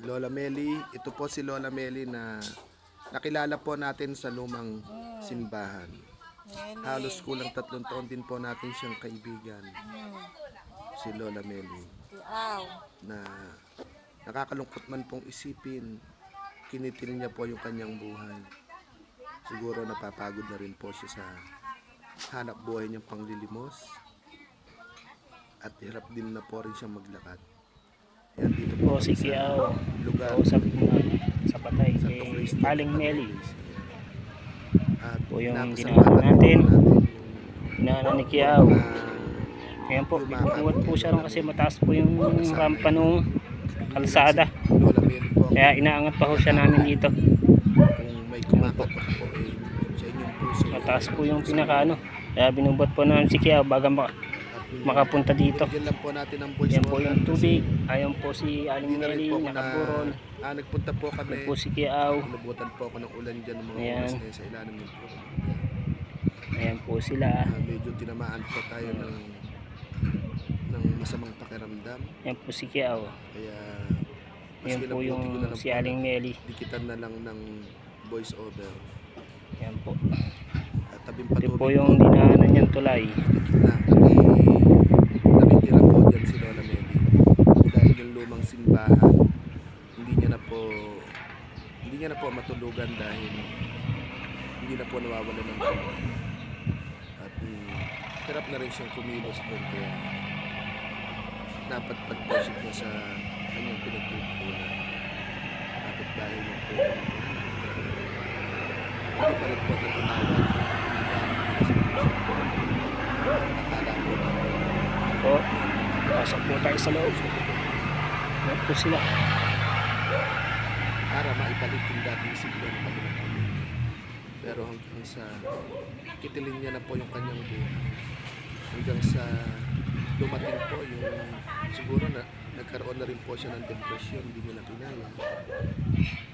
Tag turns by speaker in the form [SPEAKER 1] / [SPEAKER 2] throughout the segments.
[SPEAKER 1] Lola Meli, ito po si Lola Meli na nakilala po natin sa lumang simbahan. Halos kulang tatlong taon din po natin siyang kaibigan,
[SPEAKER 2] Hmm.
[SPEAKER 1] si Lola Meli, na nakakalungkot man pong isipin, kinitil niya po yung kanyang buhay. Siguro napapagod na rin po siya sa hanap buhay niyang panglilimos at hirap din na po rin siya maglakad. Kaya kami
[SPEAKER 3] si
[SPEAKER 1] sa
[SPEAKER 3] Kiao
[SPEAKER 1] lugar.
[SPEAKER 3] Na sa patay kay. Aling Meli
[SPEAKER 1] At
[SPEAKER 3] Po yung
[SPEAKER 1] po
[SPEAKER 3] natin. inaana ni Kiao ngayon po ikukuwat po siya ron kasi mataas po yung rampa nung kalsada. Kaya inaangat pa ho siya namin dito.
[SPEAKER 1] Kung may kumakatok po eh, sa
[SPEAKER 3] mataas po yung pinakaano. Kaya binubot po namin si Kiao baga maka, makapunta dito.
[SPEAKER 1] Bigyan lang po natin ng voice
[SPEAKER 3] yan po yung tubig. Ayan po si Aling
[SPEAKER 1] na po ako na, ah, nagpunta po kami.
[SPEAKER 3] yan po si Kiao
[SPEAKER 1] Inabutan po ako ng ulan dyan ng mga
[SPEAKER 3] Ayan.
[SPEAKER 1] oras na yun sa ilalim ng puno.
[SPEAKER 3] ayan po sila.
[SPEAKER 1] Ah, medyo tinamaan po tayo ng ng masamang pakiramdam.
[SPEAKER 3] yan po si Kiao
[SPEAKER 1] Kaya mas
[SPEAKER 3] po yung
[SPEAKER 1] na lang
[SPEAKER 3] si
[SPEAKER 1] po
[SPEAKER 3] Aling Meli
[SPEAKER 1] dikitan na lang ng voice over.
[SPEAKER 3] yan po.
[SPEAKER 1] At tabing
[SPEAKER 3] ito
[SPEAKER 1] patubig
[SPEAKER 3] po. yung dinaanan niyang tulay.
[SPEAKER 1] Na naki, nakitira po dyan si Lola Meli. Dahil yung lumang simbahan, hindi niya na po hindi niya na po matulugan dahil hindi na po nawawala ng tubig. At mm, hirap na rin siyang kumilos doon kaya napatpad po siya sa kanyang pinagpupunan. Kapit bahay niya po. Hindi pa rin po natatawag. Akala po natin
[SPEAKER 3] po pasok po tayo sa loob yan po sila
[SPEAKER 1] para maibalik yung dating siglo ng kanilang. Pero hanggang sa kitilin niya na po yung kanyang buhay. Hanggang sa dumating po yung siguro na nagkaroon na rin po siya ng depression, hindi niya na kinaya.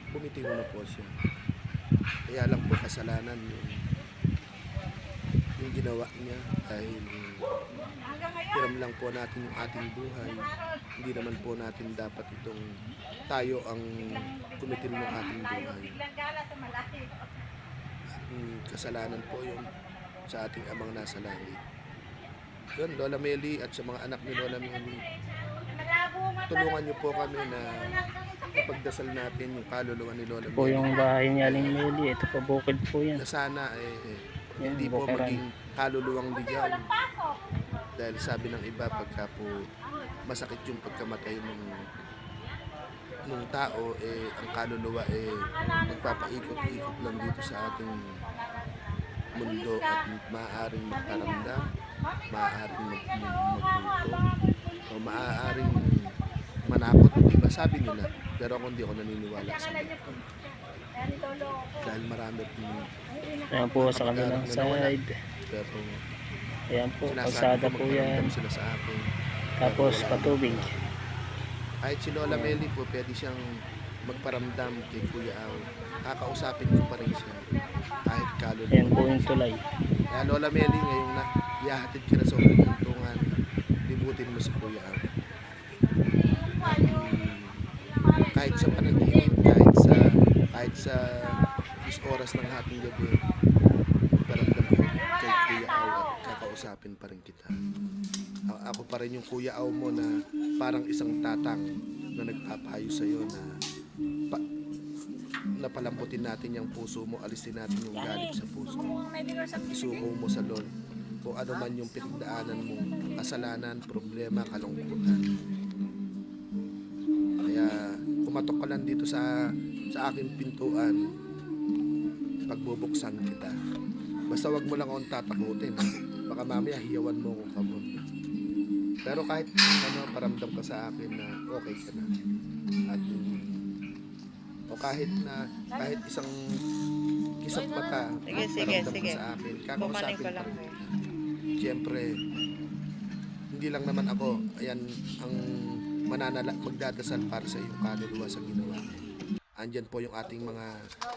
[SPEAKER 1] Bumitiw na po siya. Kaya lang po kasalanan yung yung ginawa niya dahil hiram lang po natin yung ating buhay. Hindi naman po natin dapat itong tayo ang kumitil ng ating buhay. Mm, kasalanan po yun sa ating amang nasa langit. Yun, Lola Meli at sa mga anak ni Lola Meli, tulungan niyo po kami na ipagdasal natin yung kaluluwa ni Lola
[SPEAKER 3] po
[SPEAKER 1] Meli.
[SPEAKER 3] yung bahay ni Aling Meli ito po bukid po yan
[SPEAKER 1] Na sana eh,
[SPEAKER 3] Yan,
[SPEAKER 1] hindi po
[SPEAKER 3] bukiran.
[SPEAKER 1] maging kaluluwang ligaw. Dahil sabi ng iba, pagka po masakit yung pagkamatay ng ng tao, eh, ang kaluluwa eh, magpapaikot-ikot lang dito sa ating mundo at maaaring magparamdam, maaaring mag, mag, magmulto, o maaaring manakot. Diba? Sabi nila. Pero ako hindi ako naniniwala sa multo. Dahil marami rin
[SPEAKER 3] ayan po sa kabilang side.
[SPEAKER 1] pero
[SPEAKER 3] ayan po
[SPEAKER 1] sinasabi
[SPEAKER 3] kalsada
[SPEAKER 1] ko
[SPEAKER 3] po yan.
[SPEAKER 1] magparamdam sila sa akin.
[SPEAKER 3] tapos patubig.
[SPEAKER 1] Kahit si Lola Meli po, pwede siyang magparamdam kay Kuya Aw. Kakausapin ko pa rin siya. Kahit kaluluwa.
[SPEAKER 3] ayan po yung tulay.
[SPEAKER 1] Kaya Lola Meli, ngayong na, ihahatid ka na sa uling hantungan, libutin mo si Kuya mm, kahit sa sa kahit sa is oras ng hating gabi, magparamdam ka kay Kuya Aw at kakausapin pa rin kita. A- ako pa rin yung Kuya Aw mo na parang isang tatang na nagpapayo sa iyo na pa, napalambutin natin yung puso mo, alisin natin yung galit sa puso mo. Isuko mo sa Lord kung ano man yung pinagdaanan mo, kasalanan, problema, kalungkutan. Kaya kumatok ka lang dito sa sa aking pintuan, pagbubuksan kita. Basta wag mo lang akong tatakutin. Baka mamaya hiyawan mo kung kabon. Pero kahit ano, paramdam ka sa akin na okay ka na. At o kahit na kahit isang kisap mata
[SPEAKER 2] Sige, sige,
[SPEAKER 1] paramdam
[SPEAKER 2] sige.
[SPEAKER 1] ka sa akin, kakausapin
[SPEAKER 2] ko lang.
[SPEAKER 1] Siyempre, hindi lang naman ako, ayan, ang mananala, magdadasal para sa iyong kaluluwa sa ginawa mo. Andyan po yung ating mga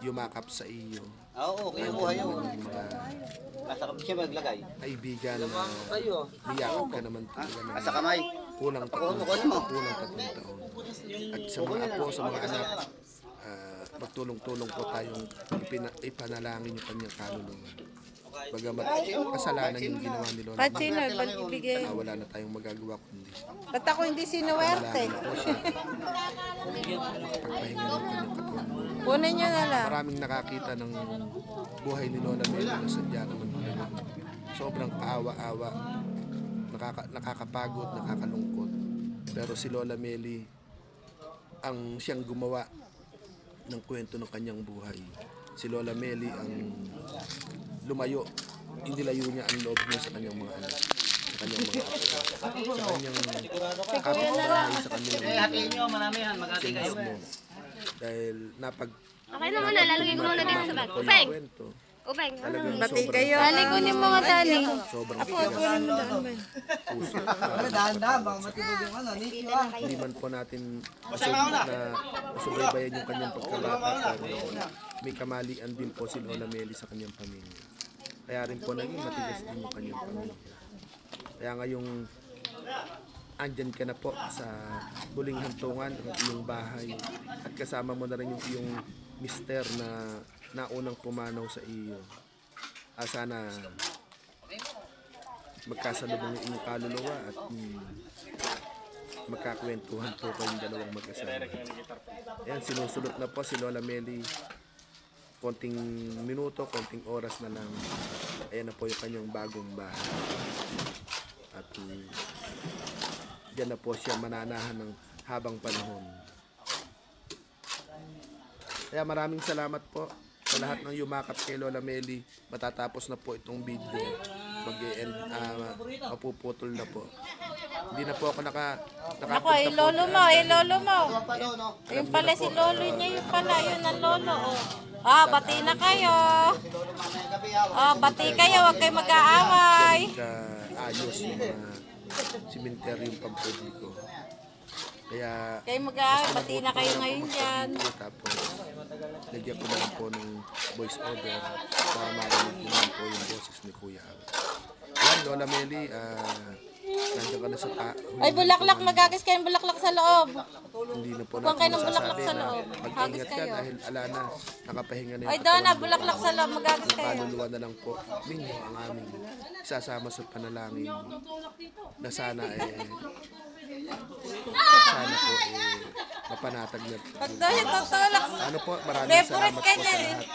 [SPEAKER 1] yumakap sa iyo.
[SPEAKER 4] Ah, Oo,
[SPEAKER 1] Andyan
[SPEAKER 4] kinukuha yun.
[SPEAKER 1] yung mga
[SPEAKER 4] Nasa siya maglagay.
[SPEAKER 1] kaibigan na
[SPEAKER 4] Kayo.
[SPEAKER 1] niyakap ka naman talaga ng
[SPEAKER 4] Nasa kamay.
[SPEAKER 1] kulang tatlong, kulang tatlong taon. At sa mga apo, sa mga anak, ah, magtulong-tulong po tayong ipina, ipanalangin yung kanyang kaluluwa. Bagamat kasalanan yung ginawa ni Lola,
[SPEAKER 2] Ba't sino? Ba't ibigay?
[SPEAKER 1] ah, wala na tayong magagawa kundi
[SPEAKER 2] Ba't ako hindi sinuwerte?
[SPEAKER 1] manalangin po siya. Pagpahinga ng kanyang katawan.
[SPEAKER 2] Kunin nyo na lang.
[SPEAKER 1] Maraming nakakita ng buhay ni Lola Melo na sadya naman talagang sobrang kaawa-awa, nakaka, nakakapagod, nakakalungkot. Pero si Lola Meli ang siyang gumawa ng kwento ng kanyang buhay. Si Lola Meli ang lumayo, hindi layo niya ang loob niya sa kanyang mga anak, sa kanyang mga apo, sa kanyang kapitbahay, sa kanyang
[SPEAKER 4] Hatiin nyo, maramihan, magati kayo.
[SPEAKER 1] mo. Dahil napag
[SPEAKER 5] Okay naman na, lalagay ko muna dito sa bag. Upeng! Upeng!
[SPEAKER 1] talagang
[SPEAKER 2] Bati
[SPEAKER 1] sobrang,
[SPEAKER 2] kayo. Dali ko yung mga dali.
[SPEAKER 1] sobrang tigas puso.
[SPEAKER 4] Ano, Nicky ah.
[SPEAKER 1] Hindi man po natin masub na masubaybayan yung kanyang pagkabata pero may kamalian din po si Lola Meli sa kanyang pamilya. Kaya rin po naging matigas din yung kanyang pamilya. Kaya ngayong andyan ka na po sa huling hantungan ng iyong bahay at kasama mo na rin yung iyong mister na naunang pumanaw sa iyo. Ah, sana magkasalubong yung inyong kaluluwa at mm, magkakwentuhan po kayong dalawang mag-asawa. Ayan, sinusulot na po si Lola Meli. Konting minuto, konting oras na lang. Ayan na po yung kanyang bagong bahay. At mm, Diyan na po siya mananahan ng habang panahon. Kaya maraming salamat po sa lahat ng yumakap kay Lola Meli. Matatapos na po itong video. Mag-end, ah, mapuputol na po. Hindi na po ako naka, nakapunta
[SPEAKER 2] Ako,
[SPEAKER 1] po
[SPEAKER 2] lolo
[SPEAKER 1] dyan.
[SPEAKER 2] mo, eh, lolo mo. Yung pala si lolo niya, yung pala, yun ang lolo. Oh. Ah, bati na kayo. Ah, bati kayo, huwag kayo mag-aaway.
[SPEAKER 1] ayos yung mga simenteryong pampubliko. Kaya
[SPEAKER 2] Kayo mag-aaway, bati na kayo ngayon dyan.
[SPEAKER 1] Tapos, lagyan ko lang po ng voice over para marinig lang po yung boses ni Kuya. Yan, Lola Meli, ah, nandiyan ka na sa ta-
[SPEAKER 2] Ay, bulaklak, magagis kayong bulaklak sa loob.
[SPEAKER 1] Hindi na po
[SPEAKER 2] Huwag kayo ng bulaklak sa loob.
[SPEAKER 1] mag-ingat
[SPEAKER 2] Hagis
[SPEAKER 1] ka
[SPEAKER 2] kayo.
[SPEAKER 1] dahil ala na, nakapahinga na yung
[SPEAKER 2] Ay,
[SPEAKER 1] katawan
[SPEAKER 2] Donna,
[SPEAKER 1] mo.
[SPEAKER 2] bulaklak sa loob, magagis kayo.
[SPEAKER 1] kaluluwa na lang po ninyo ang aming isasama sa panalangin na sana eh sana po eh mapanatag na
[SPEAKER 2] Pag yung tutulak,
[SPEAKER 1] ano po maraming
[SPEAKER 2] favorite
[SPEAKER 1] salamat
[SPEAKER 2] ka
[SPEAKER 1] po
[SPEAKER 2] niya
[SPEAKER 1] sa lahat